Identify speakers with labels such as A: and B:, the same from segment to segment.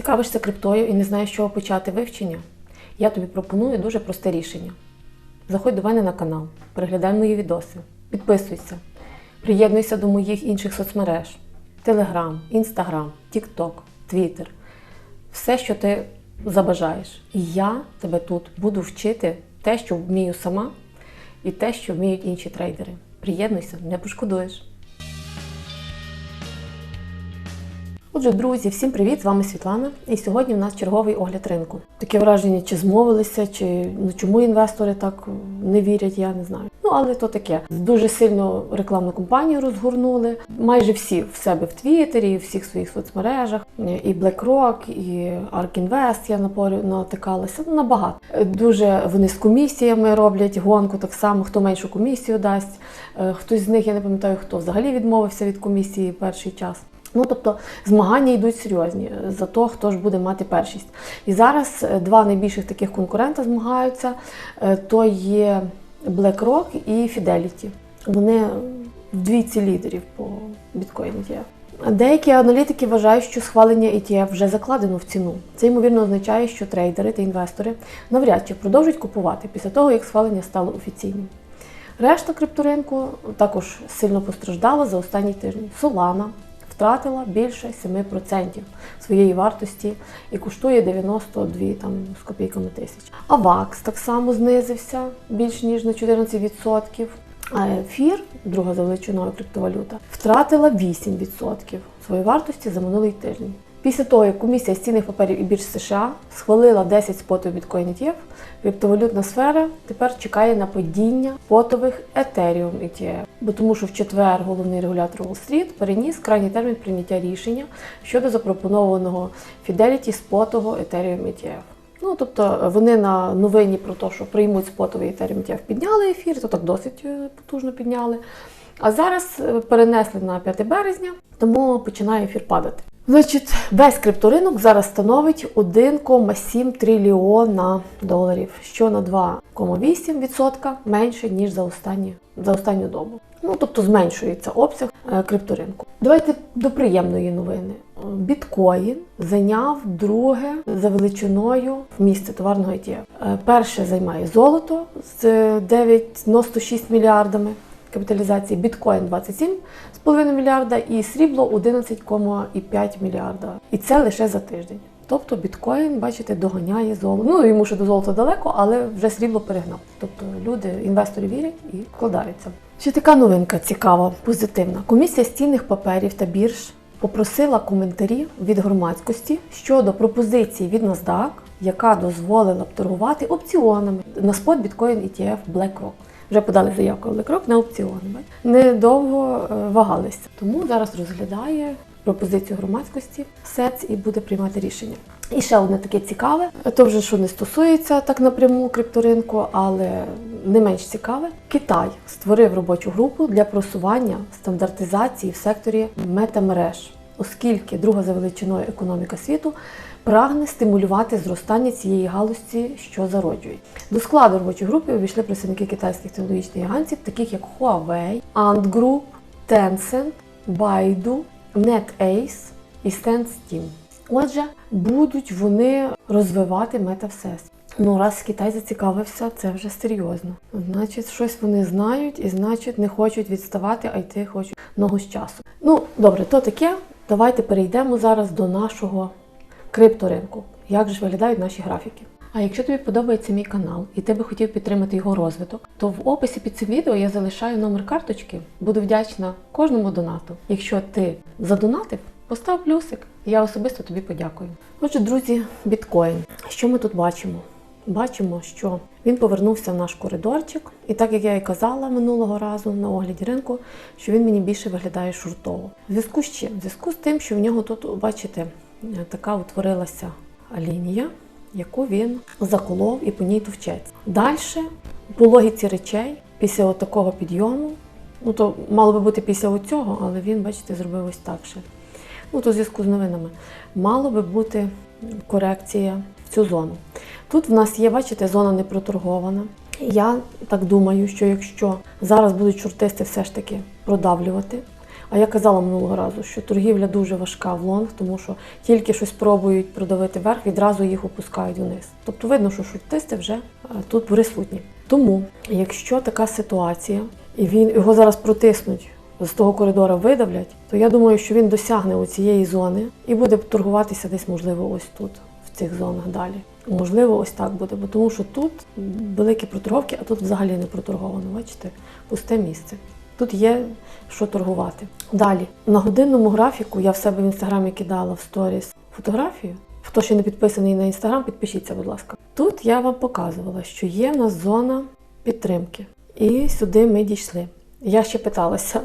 A: Цікавишся криптою і не знаєш, з чого почати вивчення? Я тобі пропоную дуже просте рішення. Заходь до мене на канал, переглядай мої відоси, підписуйся, приєднуйся до моїх інших соцмереж: Телеграм, Інстаграм, Тікток, Твіттер. Все, що ти забажаєш. І я тебе тут буду вчити те, що вмію сама, і те, що вміють інші трейдери. Приєднуйся, не пошкодуєш. Отже, друзі, всім привіт! З вами Світлана. І сьогодні в нас черговий огляд ринку. Таке враження, чи змовилися, чи ну чому інвестори так не вірять, я не знаю. Ну але то таке. Дуже сильно рекламну кампанію розгорнули. Майже всі в себе в Твіттері, в всіх своїх соцмережах. І BlackRock, і ARK Invest я натикалася. Ну, набагато. Дуже вони з комісіями роблять гонку, так само, хто меншу комісію дасть. Е, Хтось з них, я не пам'ятаю, хто взагалі відмовився від комісії перший час. Ну, тобто змагання йдуть серйозні за те, хто ж буде мати першість. І зараз е, два найбільших таких конкурента змагаються: Е, то є BlackRock і Fidelity. Вони в двійці лідерів по біткоін ETF. Деякі аналітики вважають, що схвалення ETF вже закладено в ціну. Це ймовірно означає, що трейдери та інвестори навряд чи продовжать купувати після того, як схвалення стало офіційним. Решта крипторинку також сильно постраждала за останній тиждень. Solana втратила більше 7% своєї вартості і коштує 92 там, з копійками тисяч. Авакс так само знизився більш ніж на 14%. А ефір, друга за величиною криптовалюта, втратила 8% своєї вартості за минулий тиждень. Після того, як комісія з цінних паперів і бірж США схвалила 10 спотів біткоін ETF, криптовалютна сфера тепер чекає на падіння спотових Ethereum ETF. Бо тому, що в четвер головний регулятор Wall Street переніс крайній термін прийняття рішення щодо запропонованого Fidelity спотового Ethereum ETF. Ну, тобто вони на новині про те, що приймуть спотовий Ethereum ETF, підняли ефір, то так досить е, потужно підняли. А зараз е, перенесли на 5 березня, тому починає ефір падати. Значить, весь крипторинок зараз становить 1,7 трильйона доларів, що на 2,8% менше, ніж за, останні, за останню добу. Ну, тобто зменшується обсяг е, крипторинку. Давайте до приємної новини. Біткоін зайняв друге за величиною в місце товарного ETF. Е, Перше займає золото з 9,96 мільярдами капіталізації, біткоін 27,5 мільярда і срібло 11,5 мільярда. І це лише за тиждень. Тобто біткоін, бачите, доганяє золото. Ну йому ще до золота далеко, але вже срібло перегнав. Тобто люди, інвестори вірять і вкладаються. Ще така новинка цікава, позитивна. Комісія з цінних паперів та бірж попросила коментарі від громадськості щодо пропозиції від NASDAQ, яка дозволила б торгувати опціонами на спот біткоін ETF BlackRock. Вже подали заявку BlackRock на бачите. Недовго е, вагалися. Тому зараз розглядає пропозицію громадськості СЕЦ і буде приймати рішення. І ще одне таке цікаве, то вже що не стосується так напряму крипторинку, але не менш цікаве. Китай створив робочу групу для просування стандартизації в секторі метамереж, оскільки друга за величиною економіка світу прагне стимулювати зростання цієї галузі, що зароджують. До складу робочої групи увійшли представники китайських технологічних гігантів, таких як Huawei, Ant Group, Tencent, Baidu, NetAce і SenseTeam. Отже, будуть вони розвивати метавсесвіт. Ну, раз Китай зацікавився, це вже серйозно. Значить, щось вони знають і, значить, не хочуть відставати, а йти хочуть ногу з часу. Ну, добре, то таке. Давайте перейдемо зараз до нашого крипторинку. Як же виглядають наші графіки? А якщо тобі подобається мій канал і ти би хотів підтримати його розвиток, то в описі під цим відео я залишаю номер карточки. Буду вдячна кожному донату. Якщо ти задонатив, постав плюсик, я особисто тобі подякую. Отже, друзі, біткоін. Що ми тут бачимо? Бачимо, що він повернувся в наш коридорчик, і так як я і казала минулого разу на огляді ринку, що він мені більше виглядає шуртово. В зв'язку з чим? В зв'язку з тим, що в нього тут, бачите, така утворилася лінія, яку він заколов і по ній товчеться. Далі, по логіці речей, після такого підйому, ну то мало би бути після оцього, але він, бачите, зробив ось так ще. Ну, то в зв'язку з новинами. Мало би бути корекція цю зону. Тут в нас є, бачите, зона не проторгована. Я так думаю, що якщо зараз будуть шортисти все ж таки продавлювати А я казала минулого разу, що торгівля дуже важка в лонг, тому що тільки щось пробують продавити вверх, відразу їх опускають вниз. Тобто видно, що шортисти вже е, тут присутні. Тому, якщо така ситуація, і він його зараз протиснуть з того коридора видавлять, то я думаю, що він досягне оцієї зони і буде торгуватися десь, можливо, ось тут, цих зонах далі. Можливо, ось так буде, бо тому що тут великі проторговки, а тут взагалі не проторговано. Бачите, пусте місце. Тут є що торгувати. Далі на годинному графіку я в себе в інстаграмі кидала в сторіс фотографію. Хто ще не підписаний на інстаграм, підпишіться, будь ласка. Тут я вам показувала, що є в нас зона підтримки, і сюди ми дійшли. Я ще питалася,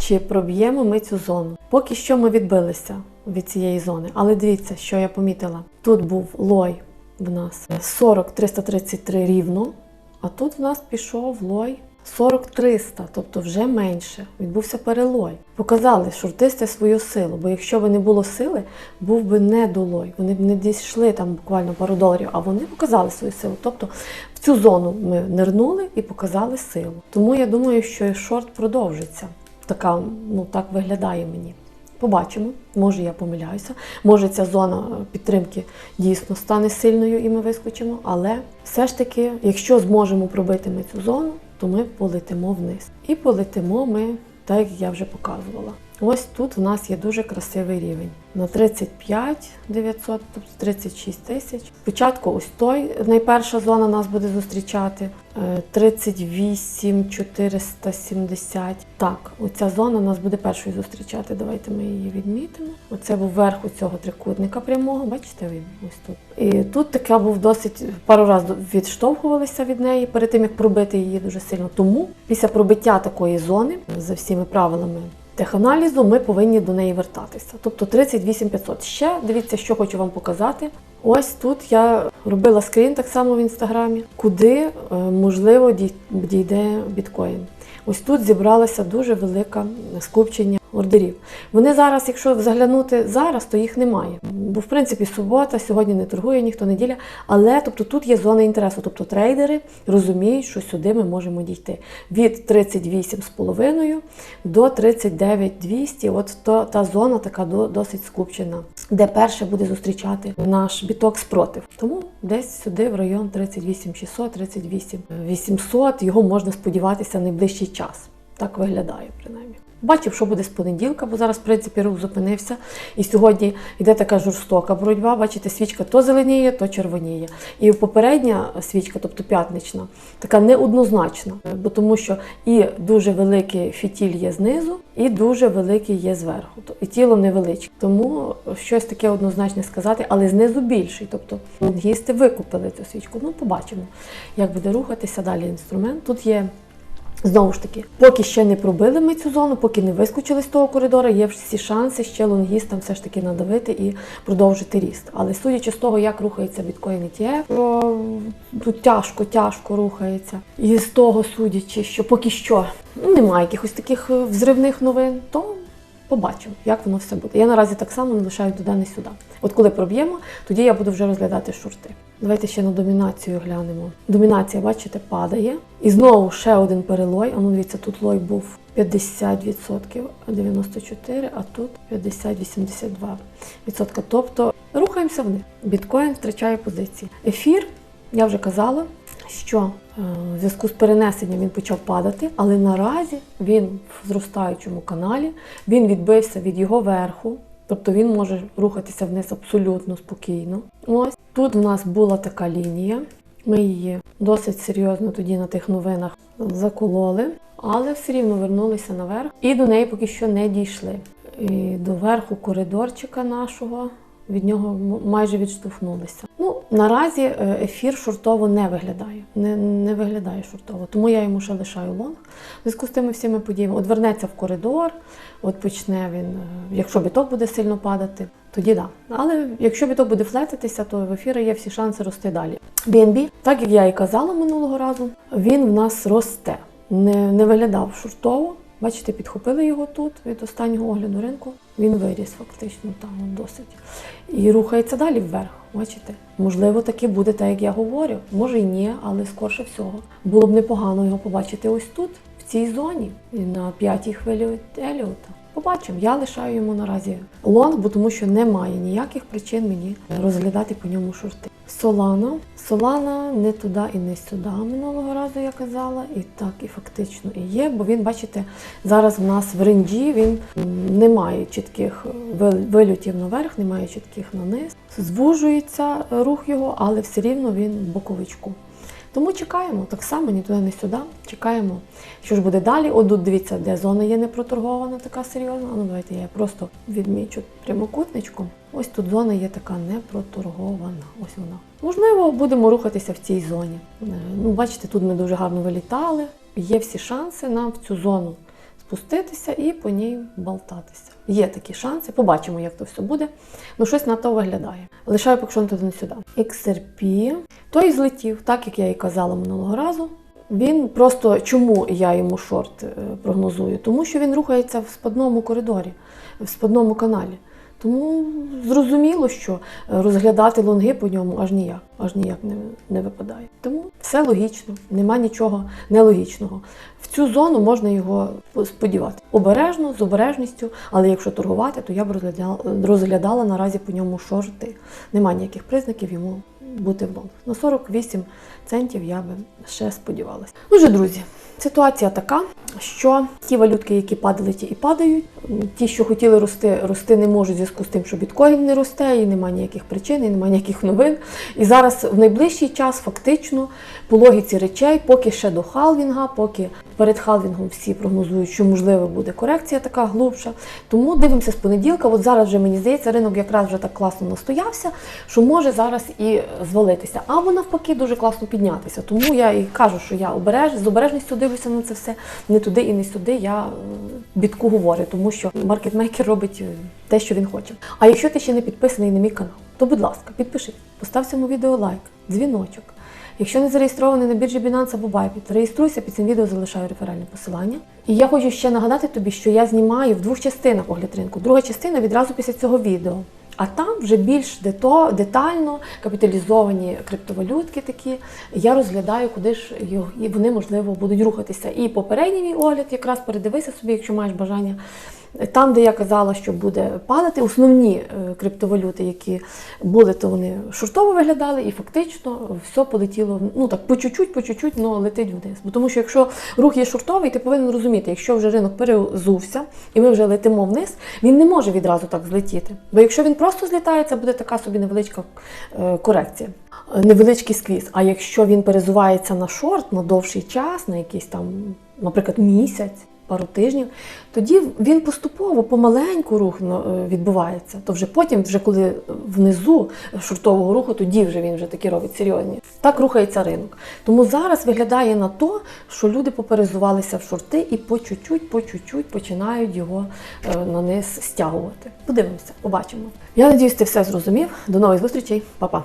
A: чи проб'ємо ми цю зону. Поки що ми відбилися від цієї зони. Але дивіться, що я помітила. Тут був лой в нас 40-333 рівно, а тут в нас пішов лой 40-300, тобто вже менше. Відбувся перелой. Показали шортисти свою силу, бо якщо б не було сили, був би недолой. Вони б не дійшли там буквально пару доларів, а вони показали свою силу. Тобто в цю зону ми нирнули і показали силу. Тому я думаю, що шорт продовжиться. Така, ну так виглядає мені. Побачимо, може я помиляюся. Може ця зона підтримки дійсно стане сильною і ми вискочимо. Але все ж таки, якщо зможемо пробити ми цю зону, то ми полетимо вниз. І полетимо ми, так як я вже показувала. Ось тут в нас є дуже красивий рівень. На 35 900, тобто 36 тисяч. Спочатку ось той найперша зона нас буде зустрічати. е, 38 470. Так, оця зона нас буде першою зустрічати. Давайте ми її відмітимо. Оце був верх у цього трикутника прямого. Бачите, він ось тут. І тут таке був досить пару разів відштовхувалися від неї перед тим, як пробити її дуже сильно. Тому після пробиття такої зони за всіми правилами. Теханалізу ми повинні до неї вертатися. Тобто 38 500. Ще дивіться, що хочу вам показати. Ось тут я робила скрін так само в інстаграмі, куди е, можливо дій- дійде біткоін. Ось тут зібралося дуже велике скупчення ордерів. Вони зараз, якщо заглянути зараз, то їх немає. Бо в принципі субота, сьогодні не торгує ніхто неділя. Але тобто тут є зона інтересу. Тобто трейдери розуміють, що сюди ми можемо дійти від 38,5 до 39,200. От то та зона така до- досить скупчена, де перше буде зустрічати наш біток спротив. Тому десь сюди в район 38,600, 38,800 його можна сподіватися найближчий час. Так виглядає принаймні. Бачив, що буде з понеділка, бо зараз, в принципі, рух зупинився. І сьогодні йде така жорстока боротьба. Бачите, свічка то зеленіє, то червоніє. І попередня свічка, тобто п'ятнична, така неоднозначна, бо тому що і дуже великий фітіль є знизу, і дуже великий є зверху. І тіло невеличке. Тому щось таке однозначне сказати, але знизу більший. Тобто лонгісти викупили цю свічку. Ну, побачимо, як буде рухатися далі інструмент. Тут є Знову ж таки, поки ще не пробили ми цю зону, поки не вискочили з того коридора, є всі шанси ще лонгістам все ж таки надавити і продовжити ріст. Але судячи з того, як рухається біткоін ETF, тут тяжко, тяжко рухається. І з того судячи, що поки що ну, немає якихось таких е, взривних новин, то побачимо, як воно все буде. Я наразі так само не лишаю туди, не сюди. От коли проб'ємо, тоді я буду вже розглядати шорти. Давайте ще на домінацію глянемо. Домінація, бачите, падає. І знову ще один перелой. А ну дивіться, тут лой був 50%, 94%, а тут 50-82%. Тобто рухаємося вниз. Біткоін втрачає позиції. Ефір, я вже казала, що е, в зв'язку з перенесенням він почав падати, але наразі він в зростаючому каналі, він відбився від його верху. Тобто він може рухатися вниз абсолютно спокійно. Ось тут в нас була така лінія. Ми її досить серйозно тоді на тих новинах закололи, але все рівно вернулися наверх і до неї поки що не дійшли. І до верху коридорчика нашого від нього майже відштовхнулися. Ну наразі е, ефір шортово не виглядає, не, не виглядає шортово, тому я йому ще лишаю лонг. В зв'язку з тими всіми подіями. От вернеться в коридор, от почне він, е, якщо біток буде сильно падати, тоді да. Але якщо біток буде флетитися, то в ефірі є всі шанси рости далі. BNB, так як я і казала минулого разу, він в нас росте. Не, не виглядав шортово. Бачите, підхопили його тут від останнього огляду ринку. Він виріс фактично там досить. І рухається далі вверх. Бачите? Можливо, таки буде так, як я говорю. Може й ні, але скорше всього. Було б непогано його побачити ось тут, в цій зоні, на п'ятій хвилі Еліота. Побачимо. Я лишаю йому наразі лонг, бо тому що немає ніяких причин мені розглядати по ньому шорти. Солана. Солана не туди і не сюди минулого разу я казала, і так і фактично і є, бо він, бачите, зараз в нас в ренджі він не має чітких вил- вильотів наверх, немає чітких на низ. Звужується рух його, але все рівно він в боковичку. Тому чекаємо так само, ні туди, ні сюди. Чекаємо, що ж буде далі. От дивіться, де зона є непроторгована, така серйозна. Ну давайте я просто відмічу прямокутничком. Ось тут зона є така непроторгована. Ось вона. Можливо, будемо рухатися в цій зоні. Е, Ну, бачите, тут ми дуже гарно вилітали. Є всі шанси нам в цю зону спуститися і по ній болтатися. Є такі шанси, побачимо, як то все буде. Ну, щось на то виглядає. Лишаю поки не сюди. XRP. Той злетів, так як я і казала минулого разу. Він просто чому я йому шорт е, прогнозую? Тому що він рухається в спадному коридорі, в спадному каналі. Тому зрозуміло, що е, розглядати лонги по ньому аж ніяк, аж ніяк не, не випадає. Тому все логічно, нема нічого нелогічного. В цю зону можна його сподівати. Обережно, з обережністю, але якщо торгувати, то я б розглядала, розглядала наразі по ньому шорти. Нема ніяких признаків йому бути в лонг. На 48 центів я би ще сподівалася. Отже, друзі, ситуація така, що ті валютки, які падали, ті і падають. Ті, що хотіли рости, рости не можуть в зв'язку з тим, що біткоін не росте, і немає ніяких причин, і немає ніяких новин. І зараз в найближчий час фактично по логіці речей, поки ще до халвінга, поки перед халвінгом всі прогнозують, що можливо буде корекція така глубша. Тому дивимося з понеділка. От зараз вже мені здається, ринок якраз вже так класно настоявся, що може зараз і звалитися, або навпаки дуже класно піднятися. Тому я і кажу, що я обереж, з обережністю дивлюся на це все не туди і не сюди. Я бідку говорю, тому що маркетмейкер робить е, те, що він хоче. А якщо ти ще не підписаний на мій канал, то будь ласка, підпишись, постав цьому відео лайк, дзвіночок. Якщо не зареєстрований на біржі Binance або Bybit, реєструйся, під цим відео залишаю реферальне посилання. І я хочу ще нагадати тобі, що я знімаю в двох частинах огляд ринку. Друга частина відразу після цього відео. А там вже більш детально капіталізовані криптовалютки такі. Я розглядаю, куди ж вони можливо будуть рухатися. І попередній мій огляд, якраз передивися собі, якщо маєш бажання. Там, де я казала, що буде падати, основні е, криптовалюти, які були, то вони шортово виглядали, і фактично все полетіло ну так по чуть-чуть, по чуть-чуть, але летить вниз. Бо тому що якщо рух є шортовий, ти повинен розуміти, якщо вже ринок перезувся і ми вже летимо вниз, він не може відразу так злетіти. Бо якщо він просто злітає, це буде така собі невеличка е, корекція. е, Невеличкий сквіз. А якщо він перезувається на шорт на довший час, на якийсь там, наприклад, місяць, пару тижнів, тоді він поступово, помаленьку рух ну, е, відбувається. То вже потім, вже коли внизу шортового руху, тоді вже він вже такі робить серйозні. Так рухається ринок. Тому зараз виглядає на то, що люди поперезувалися в шорти і по чуть-чуть, по чуть-чуть починають його е, на низ стягувати. Подивимося, побачимо. Я надіюсь, ти все зрозумів. До нових зустрічей, Па-па!